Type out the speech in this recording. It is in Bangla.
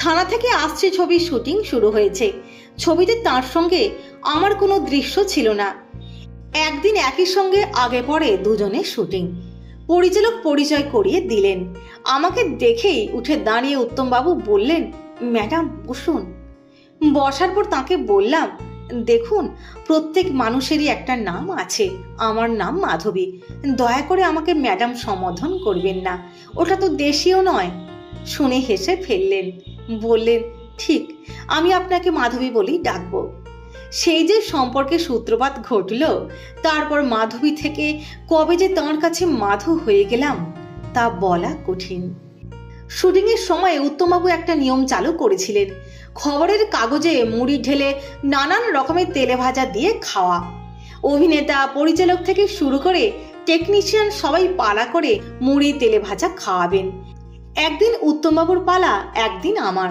থানা থেকে আসছে ছবির শুটিং শুরু হয়েছে। ছবিতে তার সঙ্গে আমার কোনো দৃশ্য ছিল না। একদিন একই সঙ্গে আগে পরে দুজনের শুটিং। পরিচালক পরিচয় করিয়ে দিলেন। আমাকে দেখেই উঠে দাঁড়িয়ে উত্তমবাবু বললেন, ম্যাডাম, বসুন। বসার পর তাকে বললাম, দেখুন, প্রত্যেক মানুষেরই একটা নাম আছে। আমার নাম মাধবী। দয়া করে আমাকে ম্যাডাম সম্বোধন করবেন না। ওটা তো দেশীয় নয়। শুনে হেসে ফেললেন। বললেন, ঠিক, আমি আপনাকে মাধবী বলেই ডাকবো। সেই যে সম্পর্কে সূত্রপাত ঘটল, তারপর মাধবী থেকে কবে যে তাঁর কাছে মাধু হয়ে গেলাম, তা বলা কঠিন। শুটিংয়ের সময় উত্তমবাবু একটা নিয়ম চালু করেছিলেন, খবরের কাগজে মুড়ি ঢেলে নানান রকমের তেলে ভাজা দিয়ে খাওয়া। অভিনেতা, পরিচালক থেকে শুরু করে টেকনিশিয়ান সবাই পালা করে মুড়ি তেলে ভাজা খাওয়াবেন। একদিন উত্তমবাবুর পালা একদিন আমার।